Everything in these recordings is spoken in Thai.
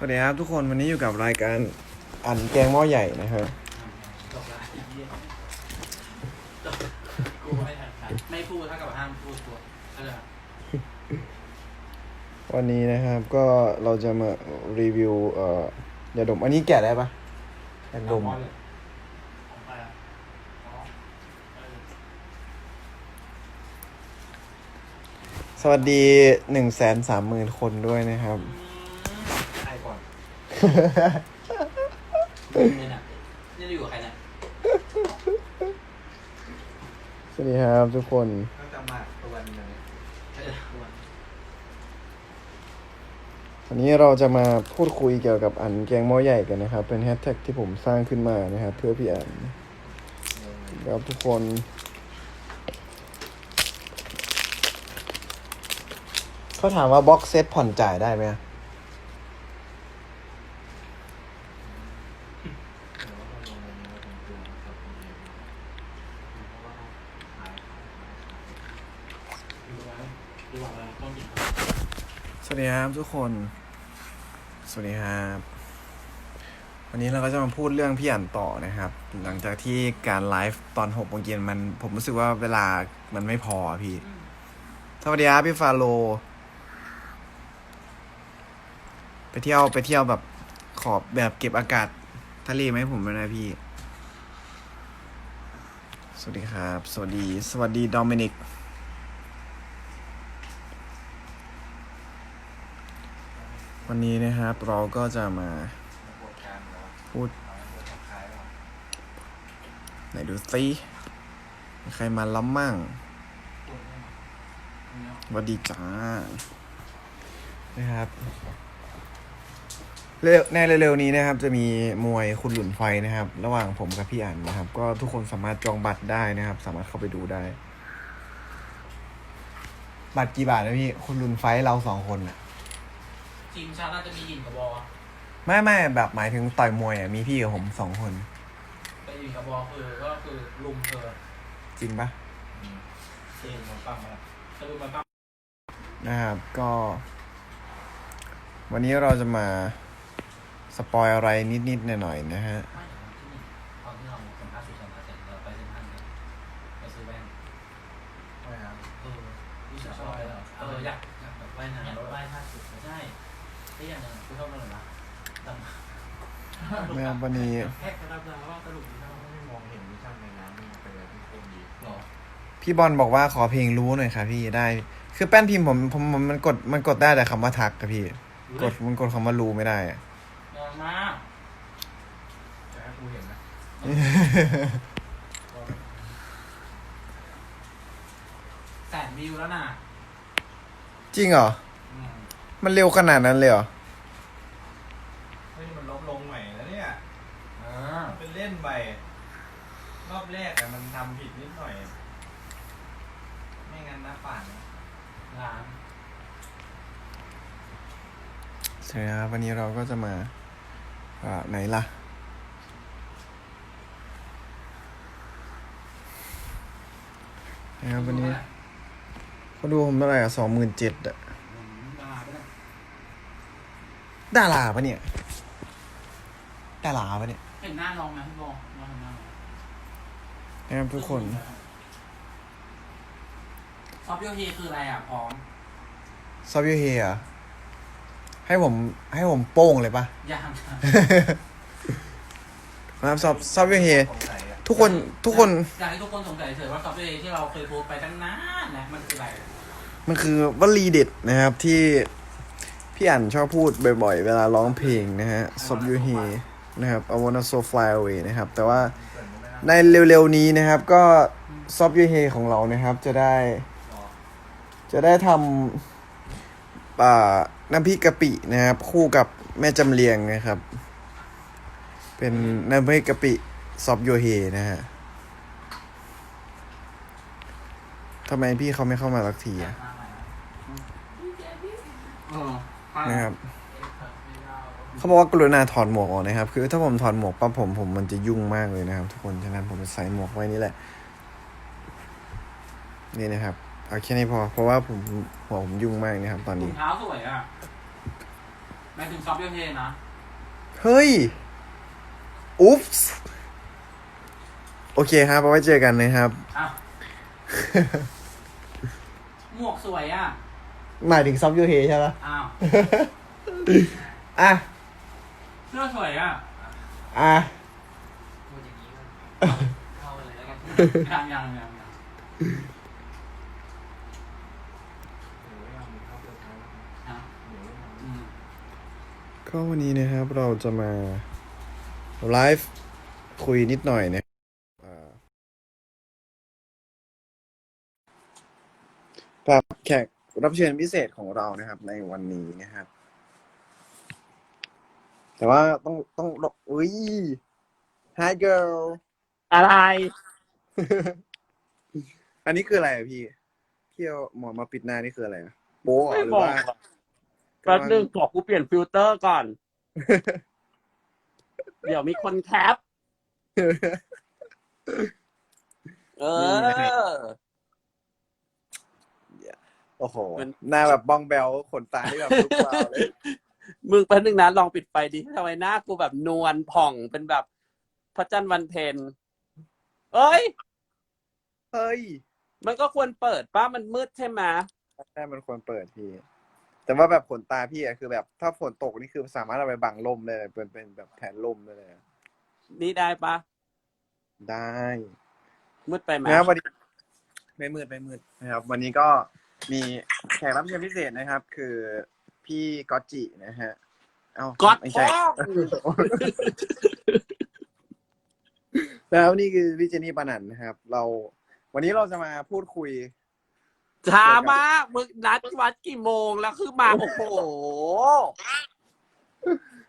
สวัสดีครับทุกคนวันนี้อยู่กับรายการอันแกงหม้อใหญ่นะครับจบละไอ้เหี้ยจบกูไม่ทันทันไม่พูดเท่ากับห้ามพูดตัวก็เลยวันนี้นะครับก็เราจะมารีวิวเอ่อยาดมอันนี้แกะได้ปะยาดมไปอะอ๋อเออสวัสดีหนึ่งแสนสามหมื่นคนด้วยนะครับใครก่อน เนี่ยน่ะนี่เราอยู่กับใครเนี่ยสวัสดีครับทุกคน ก็จะมาตัวนึงใครจะถามว่าวันนี้เราจะมาพูดคุยเกี่ยวกับอันแกงหม้อใหญ่กันนะครับ เป็นแฮชแท็กที่ผมสร้างขึ้นมานะครับ เพื่อพี่อันครับทุกคน เขาถามว่าบ็อกเซตผ่อนจ่ายได้ไหมอะ ดูไว้ดูว่าอะไรต้องกิน สวัสดี ครับทุกคน สวัสดีครับ วันนี้เราก็จะมาพูดเรื่องพี่อันต่อนะครับ หลังจากที่การไลฟ์ตอนหกโมงเย็นมันผมรู้สึกว่าเวลามันไม่พอพี่ สวัสดีครับพี่ฟาโล ไปเที่ยวไปเที่ยวแบบขอบแบบเก็บอากาศทะเลไหมผมด้วยนะพี่ สวัสดีครับ สวัสดี สวัสดีโดมินิก วันนี้นะครับเราก็จะมาพูด ไหนดูซิมีใครมาล้ำมั่งสวัสดีจ้า นะครับเร็วในเร็วๆนี้นะครับ จะมีมวยคุณหลุนไฟนะครับ ระหว่างผมกับพี่อันนะครับ ก็ทุกคนสามารถจองบัตรได้นะครับ สามารถเข้าไปดูได้ บัตรกี่บาทนะพี่ คุณหลุนไฟเราสองคนอะ ทีมชาติน่าจะมียินกับบอลไม่ไม่แบบหมายถึงต่อยมวยอะมีพี่กับผมสองคน แต่ยินกับบอลคือก็คือลุมเธอจริงปะเองมาปั้มมาจะลุมมาปั้มนะครับก็ วันนี้เราจะมาสปอยอะไรนิดๆหน่อยๆนะฮะ แค่กระดับดาวว่าสรุปดีเท่าไม่มองเห็นมิชชั่นในน้ำมันเป็นอะไรที่โคตรดีหรอพี่บอลบอกว่าขอเพลงรู้หน่อยค่ะพี่ได้ คือแป้นพิมพ์ผมผมผมมันกดมันกดได้แต่คำว่าทักกับพี่ กดมันกดคำว่ารู้ไม่ได้อะนอนมากจะให้กูเห็นนะแสนวิวแล้วน่ะ จริงเหรออืมมันเร็วขนาดนั้นเลยเหรอ เฮ้ยมันลบลงใหม่แล้วเนี่ย เออ มันเป็นเล่นไปรอบแรกแต่มันทำผิดนิดหน่อย ไม่งั้นนะป่านนะ ร้านใช่ครับวันนี้เราก็จะมาอ่าไหนล่ะ นะครับวันนี้เขาดูผมเท่าไหร่อะสองหมื่นเจ็ดอะอืมดาราไปแล้วดาราปะเนี่ยดาราปะเนี่ยเห็นหน้าน้องไหมพี่บอลน้องเห็นหน้าน้องนะครับทุกคน ซอฟต์โยเฮคืออะไรอะพร้อม ซอฟยูเฮียให้ผมให้ผมโป้งเลยปะ ยังนะครับซอฟซอฟยูเฮียสงสัยอะทุกคนทุกคนอยากให้ทุกคนสงสัยเฉยว่าซอฟต์โยเฮที่เราเคยโพสต์ไปตั้งนานนะมันคืออะไรมันคือวลีเด็ดนะครับที่พี่อ่านชอบพูดบ่อยๆ เวลาร้องเพลงนะฮะซอฟยูเฮียนะครับ I wanna so fly away นะครับ แต่ว่าเกิดไม่ได้ในเร็วๆนี้นะครับ ก็ซอฟยูเฮของเรานะครับ จะได้หรอ จะได้ทำอ่าน้ำพริกกะปินะครับ คู่กับแม่จำเลียงนะครับ เป็นน้ำพริกกะปิซอฟยูเฮนะฮะทำไมพี่เขาไม่เข้ามาสักทีอะนะครับเขาบอกว่ากรุณาถอดหมวกออกนะครับ คือถ้าผมถอดหมวกปั๊บผมผมมันจะยุ่งมากเลยนะครับ ทุกคน ฉะนั้นผมจะใส่หมวกไว้นี่แหละ นี่นะครับ เอาแค่นี้พอ เพราะว่าผมหัวผมยุ่งมากนะครับ ตอนถุนี้ งเท้าสวยอะหมายถึงซอฟต์แวร์เพย์นะ เฮ้ย อุ๊ปส์โอเคครับเอาไว้เจอกันนะครับอ้าวหมวกสวยอะ หมายถึงซอฟต์ยูเฮใช่ปะ อ้าว อะ เสื้อสวยอะอะ พูดอย่างนี้ก็เข้าไปเลยแล้วกันยังยังยังยัง หนูไม่เอามือเข้าเปลือกไม้แล้ว ฮะ หนูไม่เอา อืม ก็วันนี้นะครับเราจะมาไลฟ์คุยนิดหน่อยนะอ่ากับแขกรับเชิญพิเศษของเรานะครับ ในวันนี้นะครับ แต่ว่าต้องต้องอุ้ย Hi girl อะไร อันนี้คืออะไรอะพี่ที่เอาหมอนมาปิดหน้านี่คืออะไรอะโป๊ะเหรอไม่หรืบอกว่าหรอก แป๊บนึงบอกกูเปลี่ยนฟิลเตอร์ก่อน เดี๋ยวมีคนแคป เอนี่นะฮะอโอ้โหมันหน้าแบบบ้องแบลขนตาที่แบบลุกวาวเลย มึงแป๊บนึงนะลองปิดไฟดิทำไมหน้ากูแบบนวลผ่องเป็นแบบพระจันทร์วันเพ็ญเอ้ย เฮ้ย มันก็ควรเปิดป้ามันมืดใช่ไหมใช่มันควรเปิดพี่ แต่ว่าแบบขนตาพี่อะคือแบบถ้าฝนตกนี่คือสามารถเอาไปบังลมได้เลยเป็นเป็นแบบแผนลมได้เลยอะนี่ได้ปะได้มืดไปไหมนะครับวันนี้ไม่มืดไม่มืดนะครับ วันนี้ก็มีแขกรับเชิญพิเศษนะครับ คือพี่ก๊อตจินะฮะ เอ้าก๊อตไม่พ่ใช่ อแล้วนี่คือพี่เจนี่ปานันนะครับ เราวันนี้เราจะมาพูดคุย ช้ามากมึงนัดวัดกี่โมงแล้วคือมาโอ้โห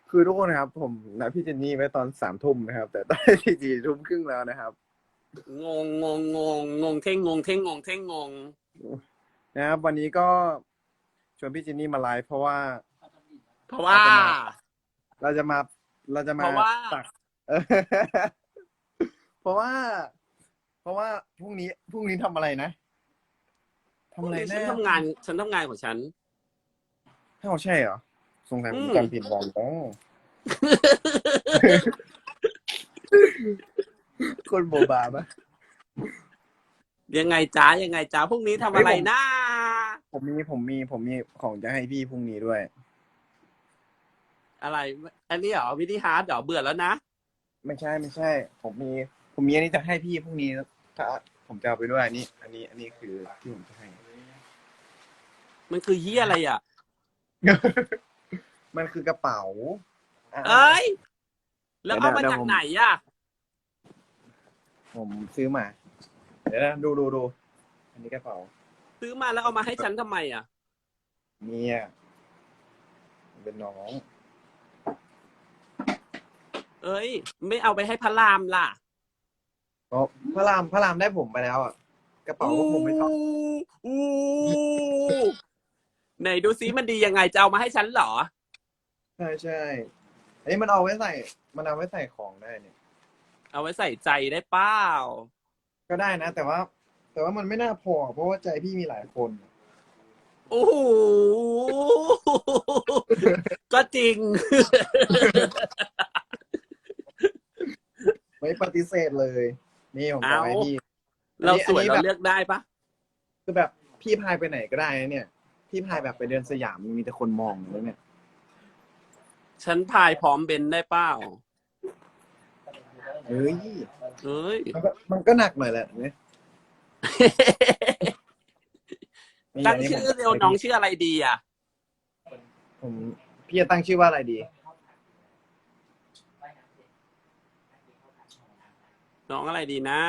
คือทุกคนนะครับ ผมนัดพี่เจนนี่ไว้ตอนสามทุ่มนะครับ แต่ตอนนี้สี่ทุ่มครึ่งแล้วนะครับ งงงงงงงงเท่งงงเท่งงงเท่งงงนะครับ วันนี้ก็ชวนพี่เจนนี่มาไลฟ์เพราะว่า เพราะว่า เราจะมาเราจะมาเพราะว่าตักเออเพราะว่า เพราะว่าพรุ่งนี้พรุ่งนี้ทำอะไรนะทำอะไรฉัแน่นทำงาน ฉันทำงานของฉันให้เขาใช่เหรอสงสัยผมอืมจำผิดวันแล้วคนโบบาปะยังไงจ้ายังไงจ้าพรุ่งนี้ทำอะไรเฮ้ยผมนะผมมีผมมีผมมีของจะให้พี่พรุ่งนี้ด้วย อะไร อันนี้เหรอวิธีฮาร์ดเหรอเบื่อแล้วนะ ไม่ใช่ไม่ใช่ ผมมี ผมมีอันนี้จะให้พี่พรุ่งนี้ถ้าผมจะเอาไปด้วยอันนี้ อันนี้อันนี้คือที่ผมจะให้ มันคือเฮียอะไรอะ มันคือกระเป๋าะเอ้ย แล้วเอามาเดี๋ยวจากผมไหนอะ ผมซื้อมา เดี๋ยวนะดูดูดูอันนี้กระเป๋าซื้อมาแล้วเอามาให้ฉันทำไมอะเนี่ยเป็นน้องเอ้ย ไม่เอาไปให้พระรามล่ะเพราะพระรามพระรามได้ผมไปแล้วอะกระเป๋าก็ผมไม่ต้อง อู้ ไหนดูซิมันดียังไงจะเอามาให้ฉันเหรอ ใช่ใช่อันนี้มันเอาไว้ใส่ มันเอาไว้ใส่ของได้เนี่ย เอาไว้ใส่ใจได้เปล่าก็ได้นะ แต่ว่า แต่ว่ามันไม่น่าพอ เพราะว่าใจพี่มีหลายคน โอ้โหก็จริง ไม่ปฏิเสธเลย นี่ผมจะเอาให้พี่ เราสวยอันนี้เราแบบ เลือกได้ปะคือแบบพี่พายไปไหนก็ได้นะเนี่ย พี่พายแบบไปเดินสยามมีแต่คนมองเลยเนี่ย ฉันพายพร้อมเบนได้เปล่าเฮ้ย เอ้ย มันก็มันก็หนักหน่อยแหละเนี่ยนี่ตั้งนนี้ชื่อผมเร็วน้องชื่ออะไรดีอะ ผมพี่จะตั้งชื่อว่าอะไรดี น้องอะไรดีนะ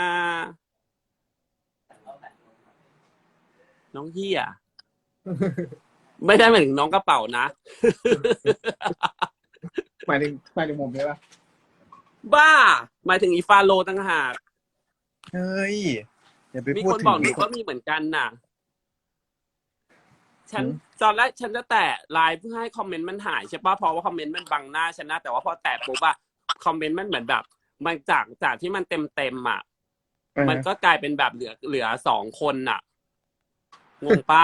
น้องเฮีย ไม่ได้หมายถึงน้องกระเป๋านะ หมายถึงหมายถึงผมใช่ปะบ้า หมายถึงอีฟาโลต่างหากเฮ้ยอย่าไปมีพูดคนถึงบอกหนูก็มีเหมือนกันน่ะ ฉันหืมตอนแรกฉันจะแตะไลน์เพื่อให้คอมเมนต์มันหายใช่ปะเพราะว่าคอมเมนต์มันบังหน้าฉันนะแต่ว่าพอแตะปุ๊บอะคอมเมนต์มันเหมือนแบบ มันจากจากที่มันเต็มเต็มๆอะอ่ามันก็กลายเป็นแบบเหลือเหลือสองคนน่ะงงปะ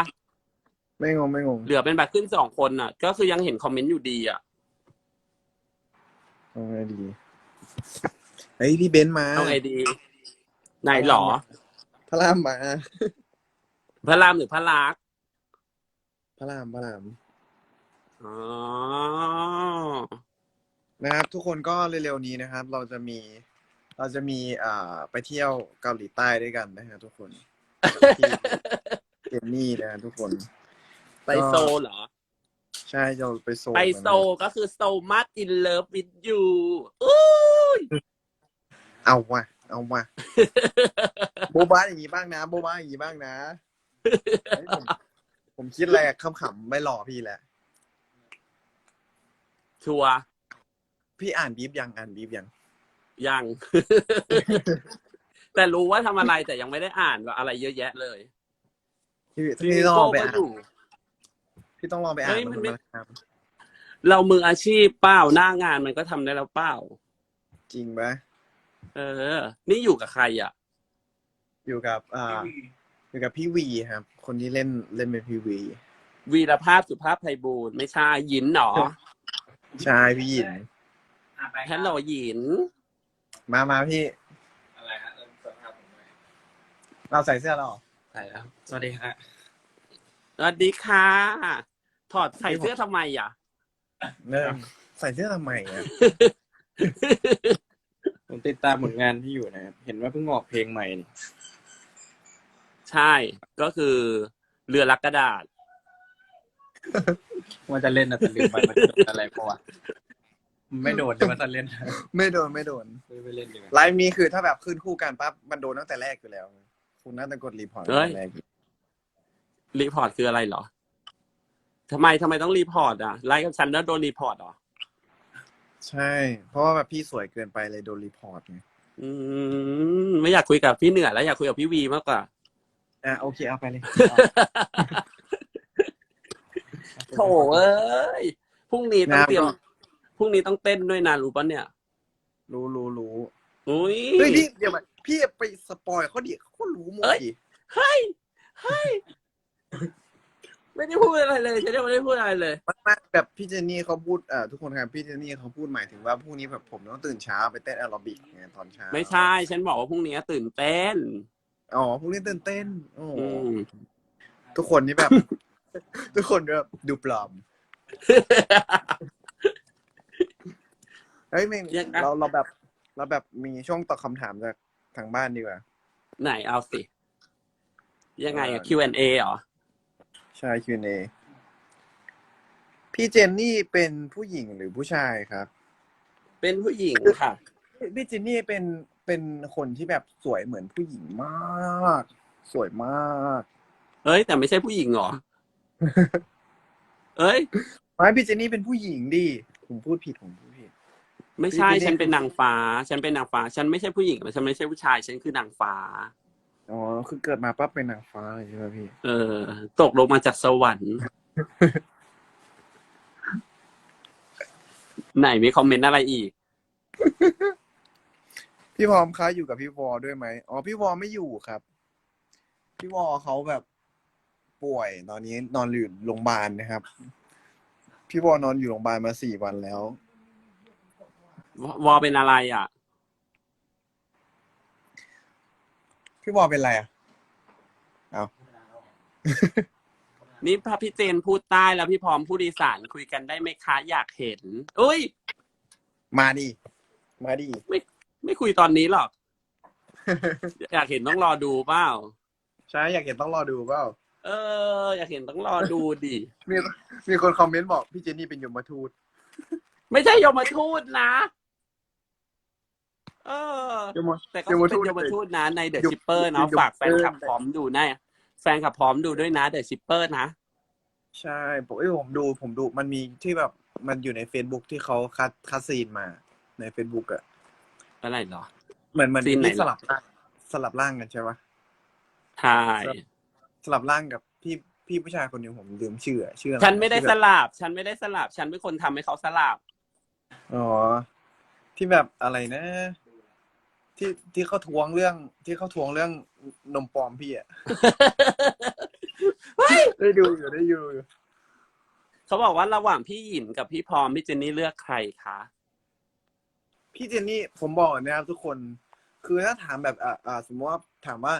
ไม่งงไม่งงเหลือเป็นแบบขึ้นสองคนน่ะ ก็คือยังเห็นคอมเมนต์อยู่ดีอะ เอาไงดีเฮ้ยพี่เบนซ์มาเอาไงดีไหนหรอ พระรามมาพระรามหรือพระลักษมณ์พระรามพระรามอ๋อ นะครับ ทุกคนก็เร็วๆนี้นะครับ เราจะมี เราจะมีอ่าไปเที่ยวเกาหลีใต้ด้วยกันนะฮะทุกคนที่เจนนี่นะฮะทุกคน ไปโซลเหรอ ใช่เราไปโซลไปกันนะโซลก็คือ so much in love with you อู้ยเอาว่ะเอาว่ะโบะบ้าอย่างนี้บ้างนะ โบะบ้าอย่างนี้บ้างนะเฮ้ยผมผมคิดอะไรขำๆไม่หล่อพี่แหละ ชัวร์พี่อ่านบีบยังอ่านบีบยัง ยัง แต่รู้ว่าทำอะไรแต่ยังไม่ได้อ่านว่าอะไรเยอะแยะเลย พี่พี่ต้องลองไปก็อ่านอยู่ พี่ต้องลองไปอ่านเฮ้ยมันไม่มันครับเรามืออาชีพเปล่าหน้างานมันก็ทำได้แล้วเปล่า จริงปะเออ นี่อยู่กับใครอะ อยู่กับอ่าอยู่กับพี่วีครับ คนที่เล่นเล่นเป็นพี่วี วีรภาพสุภาพไพบูลย์ไม่ใช่หยินหนอใช่พี่หยินอะไปครับฮัลโหลหยิน มามาพี่อะไรฮะเริ่มสัมภาษณ์ผมหน่อยเราใส่เสื้อเราเหรอใช่แล้วสวัสดีฮะสวัสดีค่ะ ถอดใส่เสื้อทำไมอะ เริ่มใส่เสื้อทำไมอะผมติดตามผลงานที่อยู่นะครับ เห็นว่าเพิ่งออกเพลงใหม่นี่ใช่ ก็คือเรือลักกระดาษ ว่าจะเล่นนะแต่ลืมไปมันโดนอะไรเพราะว่าไม่โดนแต่ว่าจะเล่นไม่โดนไม่โดนไม่ไปเล่นดีกว่าไลฟ์นี้คือถ้าแบบขึ้นคู่กันปั๊บมันโดนตั้งแต่แรกอยู่แล้ว คุณน่าจะกดรีพอร์ตเฮ้ตั้งยแต่แรกอยู่รีพอร์ตคืออะไรเหรอ ทำไมทำไมต้องรีพอร์ตอะไลฟ์กับฉันแล้วโดนรีพอร์ตเหรอใช่ เพราะว่าแบบพี่สวยเกินไปเลยโดนรีพอร์ตไงอืมไม่อยากคุยกับพี่เหนือแล้วอยากคุยกับพี่วีมากกว่า อะโอเคเอาไปเลยโถเอ้ยพรุ่งนี้ต้องเตรียมพรุ่งนี้ต้องเต้นด้วยนะรู้ปะเนี่ย รู้รู้รู้อุ้ยเฮ้ยพี่เดี๋ยวมาพี่ไปสปอยเขาดิเขาก็รู้หมดเอ้ยดิเฮ้ยเฮ้ย ไม่ได้พูดอะไรเลยฉันยังไม่ได้พูดอะไรเลย มันมาแบบพี่เจนนี่เขาพูดอ่าทุกคนครับพี่เจนนี่เขาพูดหมายถึงว่าพรุ่งนี้แบบผมต้องตื่นเช้าไปเต้นแอโรบิกไงตอนเช้าไม่ใช่ ฉันบอกว่าพรุ่งนี้ตื่นเต้น อ๋อพรุ่งนี้ตื่นเต้นโอ้โหอืมทุกคนนี่แบบ ทุกคนแบบดูปลอมเฮ้ยไม่ยังไง เราเราแบบ เราแบบมีช่วงตอบคำถามจากทางบ้านดีกว่า ไหนเอาสิ ยังไงอะเออ Q&A เหรอ ใช่ Q&A พี่เจนนี่เป็นผู้หญิงหรือผู้ชายครับ เป็นผู้หญิงค่ะ พี่เจนนี่เป็นเป็นคนที่แบบสวยเหมือนผู้หญิงมาก สวยมาก เอ้ย แต่ไม่ใช่ผู้หญิงเหรอ เอ้ย ไม่พี่เจนนี่เป็นผู้หญิงดิผมพูดผิดผมพูดผิด ไม่ใช่พี่พี่ฉันเป็นนางฟ้า ฉันเป็นนางฟ้า ฉันไม่ใช่ผู้หญิงฉันไม่ใช่ผู้ชาย ฉันคือนางฟ้า อ๋อ คือเกิดมาปั๊บเป็นนางฟ้าเลยใช่ไหมพี่ เออ ตกลงมาจากสวรรค์ ไหนมีคอมเมนต์อะไรอีก พี่พร้อมคะอยู่กับพี่วอด้วยไหมอ๋อ พี่วอไม่อยู่ครับ พี่วอเขาแบบป่วย ตอนนี้นอนอยู่โรงพยาบาลนะครับ พี่วอนอนอยู่โรงพยาบาลมาสี่วันแล้วววอเป็นอะไรอะ พี่วอเป็นไรอะ นี่พระพี่เจนพูดใต้แล้วพี่พร้อมพูดอีสานคุยกันได้ไหมคะอยากเห็น อุ้ย มาดิ มาดิ ไม่คุยตอนนี้หรอก อยากเห็นต้องรอดูเปล่าใช่อยากเห็นต้องรอดูเปล่า เออ อยากเห็นต้องรอดูดิ มีมีคนคอมเมนต์บอกพี่เจนนี่เป็นยมทูตไม่ใช่ยมทูตนะ เออยมแต่ก็เป็นยมทูตนะในเดอะยมชิปเปอร์เนาะยมฝากแฟนคลับเออพร้อมดูนะแฟนคลับพร้อมดูด้วยนะเดอะชิปเปอร์นะใช่ผมเอ้ยผมดูผมดูมันมีที่แบบมันอยู่ใน Facebook ที่เขาคัดคัดซีนมาใน Facebook อะอะไรเหรอ เหมือนเหมือนซีนไหน ที่สลับร่างสลับร่างกันใช่ปะใช่สลับร่างกับพี่พี่ผู้ชายคนหนึ่งผมลืมชื่ออะชื่ออะไรฉันไม่ได้ที่สแบบลับ ฉันไม่ได้สลับ ฉันเป็นคนทำให้เขาสลับ อ๋อที่แบบอะไรนะ ที่ที่เขาทวงเรื่อง ที่เขาทวงเรื่องนมปลอมพี่อะได้ดูอยู่ได้ดูอยู่เขาบอกว่าระหว่างพี่หยินกับพี่พร้อมพี่เจนนี่เลือกใครคะพี่เจนนี่ผมบอกนะครับทุกคน คือถ้าถามแบบอ่าอ่าสมมติว่าถามว่า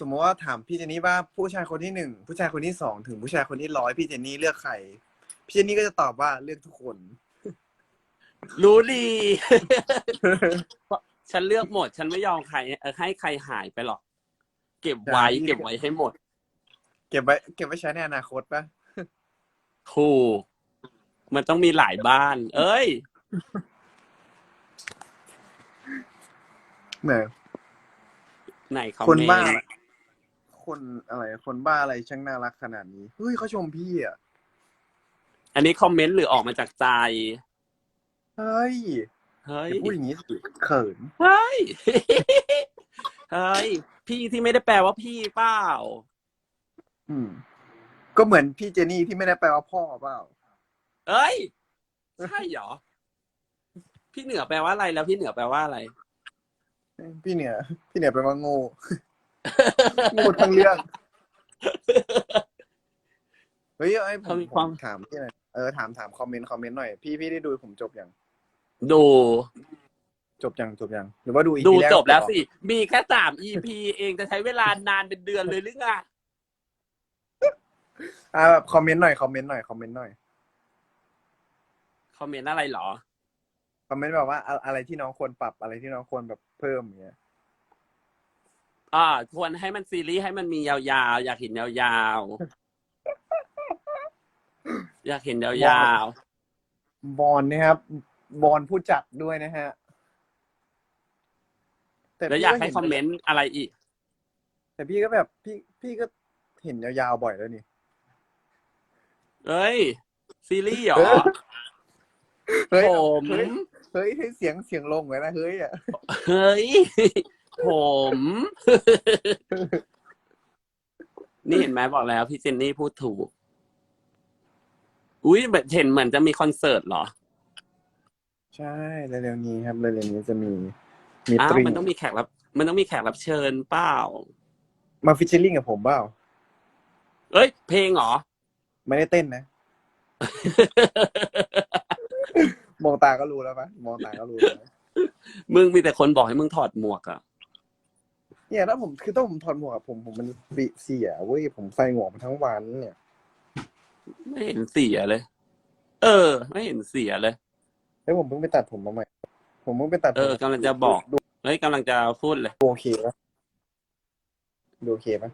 สมมติว่าถามพี่เจนนี่ว่าผู้ชายคนที่หนึ่งผู้ชายคนที่สองถึงผู้ชายคนที่ร้อยพี่เจนนี่เลือกใครพี่เจนนี่ก็จะตอบว่าเลือกทุกคน รู้ดี ฉันเลือกหมด ฉันไม่ยอมใครเออให้ใครหายไปหรอก เก็บไว้ใช่เก็บไว้ให้หมด เก็บไว้เก็บไว้ใช้ในอนาคตปะถูกมันต้องมีหลายบ้าน เอ้ยเหมือนไหนคอมคนเมบ้านต์คนอะไร คนบ้าอะไรช่างน่ารักขนาดนี้ เฮ้ยเขาชมพี่อะ อันนี้คอมเมนต์หรือออกมาจากใจ เฮ้ยเฮ้ยอย่าพูดอย่างนี้สิเขิน เฮ้ย เฮ้ย พี่ที่ไม่ได้แปลว่าพี่เปล่า อืม ก็เหมือนพี่เจนี่ที่ไม่ได้แปลว่าพ่อเปล่า เอ้ย ใช่เหรอ พี่เหนือแปลว่าอะไรแล้วพี่เหนือแปลว่าอะไร พี่เหนือพี่เหนือแปลว่าโง่ โง่ทั้งเรื่อง เฮ้ยไอ้ยผมเขามีความผมถามพี่หน่อยเออถามถามคอมเมนต์คอมเมนต์หน่อย พี่พี่ได้ดูผมจบยัง ดูจบยังจบยังหรือว่าดูอีดูพีแรกจบแล้วก่อนสิ มีแค่สาม EP เองจะใช้เวลานานเป็นเดือนเลยหรือไงอ่าแบบคอมเมนต์หน่อยคอมเมนต์หน่อยคอมเมนต์หน่อยคอมเมนต์อะไรเหรอคอมเมนต์แบบว่าอะอะไรที่น้องควรปรับอะไรที่น้องควรแบบเพิ่มอย่างเงี้ยอ่าควรให้มันซีรีส์ให้มันมียาวๆ อยากเห็นยาวๆ อยากเห็นยาวบอลนะครับ บอลผู้จัดด้วยนะฮะๆแล้วอยากให้คอมเมนต์อะไรอีก แต่พี่ก็แบบพี่พี่ก็เห็นยาวๆบ่อยแล้วนี่เอ้ย ซีรีส์เหรอเฮ้ยผมเฮ้ยเฮ้ยให้เสียงเสียงลงไว้นะเฮ้ยอะเฮ้ยผมนี่เห็นไหมบอกแล้ว พี่เจนนี่พูดถูก อุ้ยแบบเห็นเหมือนจะมีคอนเสิร์ตเหรอ ใช่เร็วๆนี้ครับเร็วๆนี้จะมีมีอ้าตวรีมันต้องมีแขกรับ มันต้องมีแขกรับเชิญเปล่ามาฟิชเชอร์ลิงกับผมเปล่าเอ้ย เพลงเหรอ ไม่ได้เต้นนะ มองตาก็รู้แล้วปะมองตาก็รู้แล้วมึงมีแต่คนบอกให้มึงถอดหมวกอะเนี่ยถ้าผมคือต้องผมถอดหมวกอะผมผมมันบิเสียเว้ยผมใส่หมวกมาทั้งวันเนี่ย ไม่เห็นเสียเลย เออ ไม่เห็นเสียเลย เฮ้ยผมเพิ่งไปตัดผมมาใหม่ ผมเพิ่งไปตัดผมเออกำลังจะบอก ดูเฮ้ยกำลังจะพูดเลยดูโอเคปะดูโอเคปะ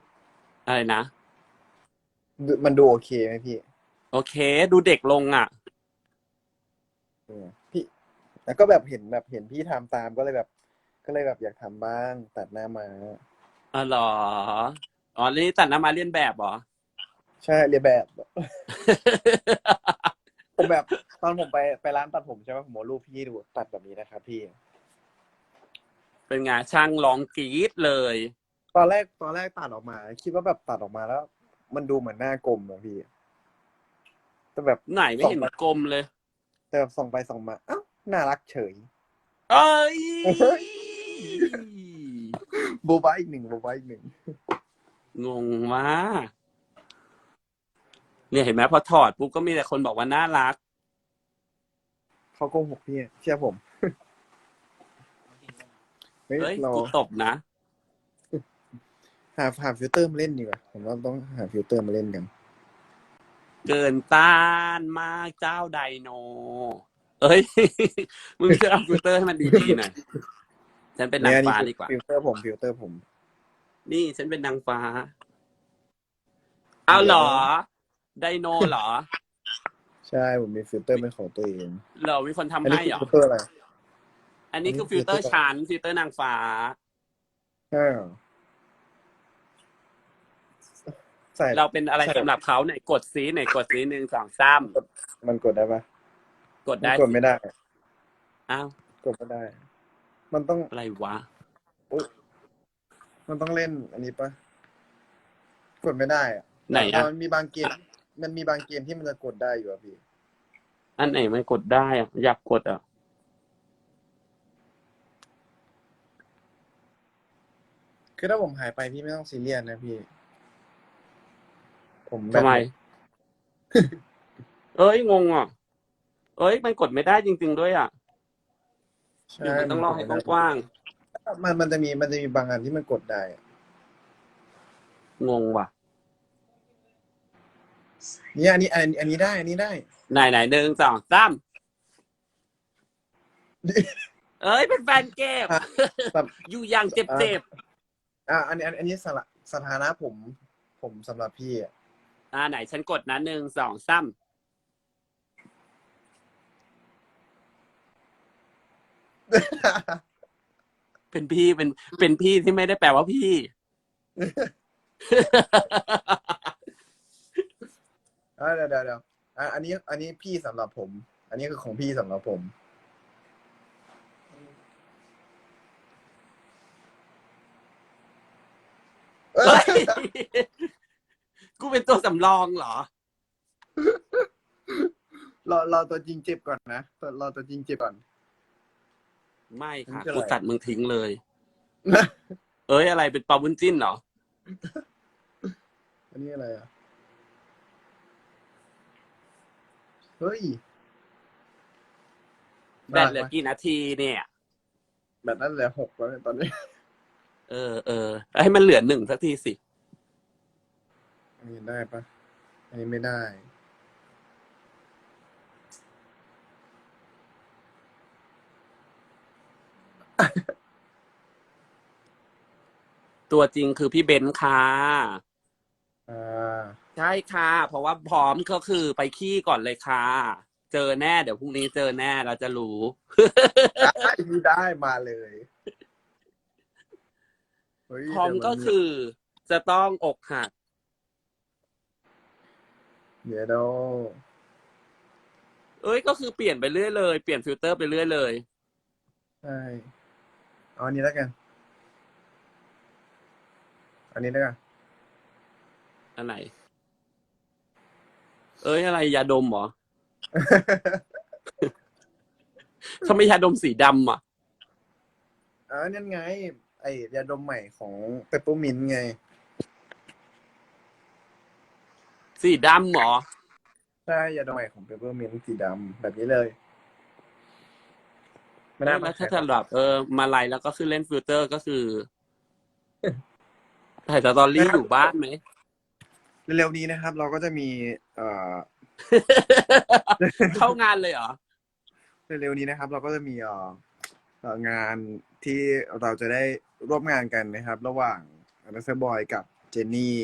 อะไรนะ ดูมันดูโอเคไหมพี่โอเค ดูเด็กลงอะ เออพี่ แล้วก็แบบเห็นแบบเห็นพี่ทำตามก็เลยแบบ ก็เลยแบบอยากทำบ้าง ตัดหน้ามา อ๋อเหรอ อ๋อแล้วนี่ตัดหน้ามาเลียนแบบเหรอ ใช่เรียนแบบ ผมแบบ ตอนผมไปไปร้านตัดผมใช่ไหมผมเอารูปพี่ดูตัดแบบนี้นะครับพี่ เป็นไงช่างร้องกรี๊ดเลย ตอนแรกตอนแรกตัดออกมา คิดว่าแบบตัดออกมาแล้ว มันดูเหมือนหน้ากลมอะพี่ แต่แบบไหนไม่เห็นกลมเลย แต่แบบส่องไปส่องมาอ้าวน่ารักเฉย เอ้ยเฮ้ย โบบาอีกหนึ่งโบบาอีกหนึ่งงงมากเนี่ยเห็นไหมพอถอดปุ๊บก็มีแต่คนบอกว่าน่ารัก เขาโกหกพี่เชื่อผมเฮ้ยเฮ้ยเรากูตบนะหาหาฟิลเตอร์มาเล่นดีกว่าผมว่าต้องหาฟิลเตอร์มาเล่นกัน เกินต้านมากเจ้าไดโน เอ้ย มึงจะเอาฟิลเตอร์ให้มันดีๆหน่อยฉันเป็นนางเนี่ยฟ้านี่ดีกว่า ฟิลเตอร์ผมฟิลเตอร์ผม นี่ฉันเป็นนางฟ้า เอาเหรอ ไดโนเหรอ ใช่ผมมีฟิลเตอร์เป็นของตัวเองเหรอมีคนทำอันนี้ให้คือเหรอ ฟิลเตอร์อะไรอันนี้คือฟิลเตอร์ชั้นฟิลเตอร์นางฟ้า ใช่เหรอใส่เราเป็นอะไรใช่สำหรับเขาไหนกดซีไหนกดซีหนึ่งสองสามมันกดได้ปะกดมันได้กดไม่ได้ อ้าวกดไม่ได้ มันต้องอะไรวะ มันต้องเล่นอันนี้ปะกดไม่ได้อะไหนอะมันมีบางเกม มันมีบางเกมที่มันจะกดได้อยู่อะพี่ อันไหนไม่กดได้อะอยากกดอะ คือถ้าผมหายไปพี่ไม่ต้องซีเรียสนะพี่ ผมแบบทำไม เอ้ยงงอะ เอ้ยมันกดไม่ได้จริง ๆ ด้วยอะใช่หรือมันต้องรอให้กว้างมันมันจะมีมันจะมีบางอันที่มันกดได้อะๆงงว่ะ เนี่ยอันนี้อันอันนี้ได้ อันนี้ได้ ไหนไหนหนึ่งสองสามเอ้ยเป็นแฟนเก็บอะแบบ อยู่อย่างเจ็บเจ็บอ่าอันนี้อันอันนี้สละสถานะผม ผมสำหรับพี่อะๆอ่าไหนฉันกดนะหนึ่งสองสามเป็นพี่เป็นเป็นพี่ที่ไม่ได้แปลว่าพี่ อ่าเดี๋ยวเดี๋ยวเดี๋ยวอะอันนี้ อันนี้พี่สำหรับผม อันนี้คือของพี่สำหรับผมเฮ้ย กูเป็นตัวสำรองเหรอ รอรอตัวจริงเจ็บก่อนนะรอรอตัวจริงเจ็บก่อน ไม่ค่ะมันคืออะไร กูตัดมึงทิ้งเลย เอ้ยอะไรเป็นปลาบุญจิ้นเหรอ อันนี้อะไรอะ เฮ้ย แบตเหลือกี่นาทีเนี่ย แบตนั่นเหลือหกแล้วเนี่ยตอนนี้ เออเออให้มันเหลือหนึ่งสักทีสิ อันนี้ได้ปะอันนี้ไม่ได้ ตัวจริงคือพี่เบนซ์ค่ะ อ่า ใช่ค่ะ เพราะว่าพร้อมก็คือไปขี้ก่อนเลยค่ะ เจอแน่ เดี๋ยวพรุ่งนี้เจอแน่เราจะรู้ ได้นี่ได้มาเลยเฮ้ยพร้อมเดี๋ยวก็คือ จะต้องอกหักเดี๋ยวเราเอ้ยก็คือเปลี่ยนไปเรื่อยเลย เปลี่ยนฟิลเตอร์ไปเรื่อยเลย ใช่เอาอันนี้แล้วกัน อันนี้แล้วกันอันไหน เอ้ยอะไรยาดมเหรอทำไมยาดมสีดำอะอ่านั่นไง ไอ้ยาดมใหม่ของเปปเปอร์มินไง สีดำเหรอใช่ยาดมใหม่ของเปปเปอร์มินสีดำแบบนี้เลยไม่น่าแล้วถ้าสำหรับเออมาไลน์แล้วก็คือเล่นฟิลเตอร์ก็คือถ่ายสตอรี่อยู่บ้านไหม เร็วๆนี้นะครับ เราก็จะมีเอ่อเข้างานเลยเหรอเร็วๆนี้นะครับ เราก็จะมีเอ่อเอ่องานที่เราจะได้ร่วมงานกันนะครับ ระหว่างนัสเซอร์บอยกับเจนนี่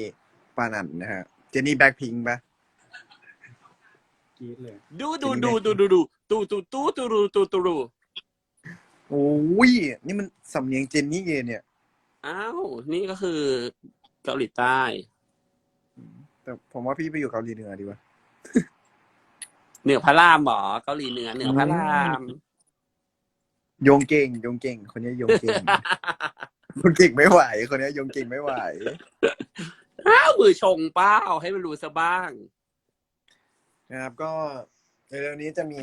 ปานันนะฮะเจนนี่แบ็คพิงค์ปะกรีดเลย ดูดูดูดูดูดูตูตูตูตูดูตูตูดูโอ้ยนี่มันสำเนียงเจนนี่เองเนี่ย อ้าว นี่ก็คือเกาหลีใต้ แต่ผมว่าพี่ไปอยู่เกาหลีเหนือดีกว่าเหนือพระรามเหรอเกาหลีเหนือเหนือพระรามโยงเก่งโยงเก่ง คนนี้โยงเก่งโยงเก่งไม่ไหว คนนี้โยงเก่งไม่ไหวอ้าวมือชงเป้าให้มันรู้ซะบ้าง นะครับ ก็เร็วๆนี้จะมี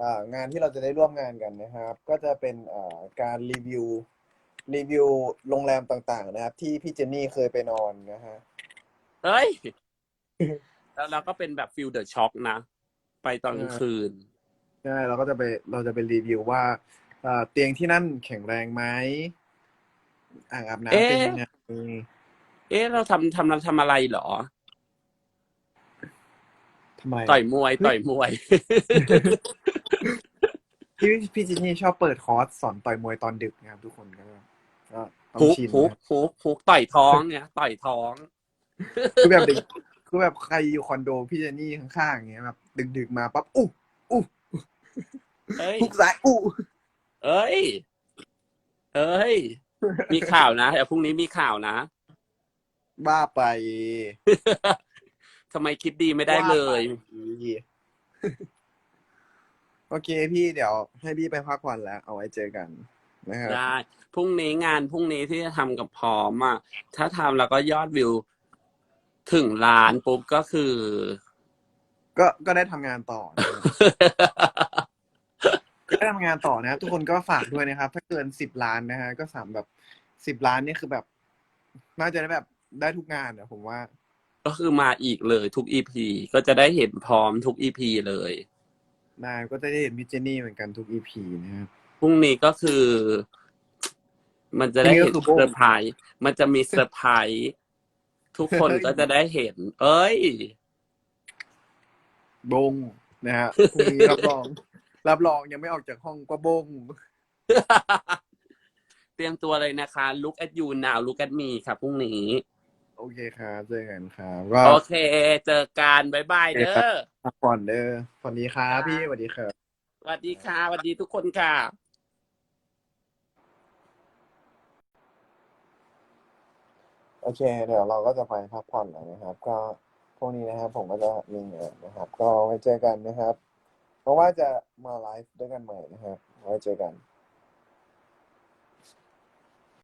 อ่างานที่เราจะได้ร่วมงานกันนะครับ ก็จะเป็นอ่าการรีวิวรีวิวโรงแรมต่างๆ นะครับ ที่พี่เจนนี่เคยไปนอนนะฮะ เฮ้ย แล้วเราก็เป็นแบบฟิลเดอร์ช็อกนะ ไปตอนกลางคืน ใช่เราก็จะไปเราจะไปรีวิวว่าอ่าเตียงที่นั่นแข็งแรงไหมอ่างอาบน้ำเป็นเอ๊ะยังไงเอ๊ะ เราทำทำเราทำอะไรเหรอ ทำไมต่อยมวย ต่อยมวย พี่พี่เจนนี่ชอบเปิดคอร์สสอนต่อยมวยตอนดึกนะครับทุกคนก็ก็ต้องฮุกชินฮุกนะ ฮุกฮุกต่อยท้องเนี่ย ต่อยท้อง คือแบบเด็กคือแบบใครอยู่คอนโดพี่เจนนี่ข้างๆอย่างเงี้ยแบบดึกๆมาปั๊บอู้อู้เอ้ยฮุกซ้ายอู้เอ้ย เอ้ย มีข่าวนะแต่พรุ่งนี้มีข่าวนะ บ้าไปทำไมคิดดีไม่ได้เลยว่าไปโอเคพี่เดี๋ยว ให้พี่ไปพักผ่อนแล้ว เอาไว้เจอกันนะครับ ได้ พรุ่งนี้งานพรุ่งนี้ที่จะทำกับพร้อมอะ ถ้าทำแล้วก็ยอดวิว ถึงล้านปุ๊บก็คือ ก็ก็ได้ทำงานต่อนะครับ ก็ได้ทำงานต่อนะครับ ทุกคนก็ฝากด้วยนะครับ ถ้าเกินสิบล้านนะฮะก็สามแบบสิบล้านนี่คือแบบน่าจะได้แบบได้ทุกงานอะผมว่า ก็คือมาอีกเลยทุกอีพีก็จะได้เห็นพร้อมทุกอีพีเลย นายก็จะได้เห็นพี่เจนนี่เหมือนกันทุกอีพีนะครับ พรุ่งนี้ก็คือ มันจะได้เห็นพรุ่งนี้ก็คือโบ้งเซอร์ไพรส์มันจะมีเซอร์ไพรส์ ทุกคนก็จะได้เห็น เอ้ย บงนะฮะพรุ่งนี้รับรอง รับรองยังไม่ออกจากห้องก็บง เตรียมตัวเลยนะคะ look at you now look at me ครับพรุ่งนี้ โอเคครับเจอกันครับก็โอเค เจอกันบ๊ายบายเด้อพักผ่อนเด้อสวัสดีครับพี่สวัสดีครับสวัสดีค่ะสวัสดีทุกคนค่ะ โอเค เดี๋ยวเราก็จะไปพักผ่อนแล้วนะครับ ก็พวกนี้นะครับผมก็จะมีงานนะครับ ก็ไว้เจอกันนะครับ เพราะว่าจะมาไลฟ์ด้วยกันใหม่นะครับ ไว้เจอกัน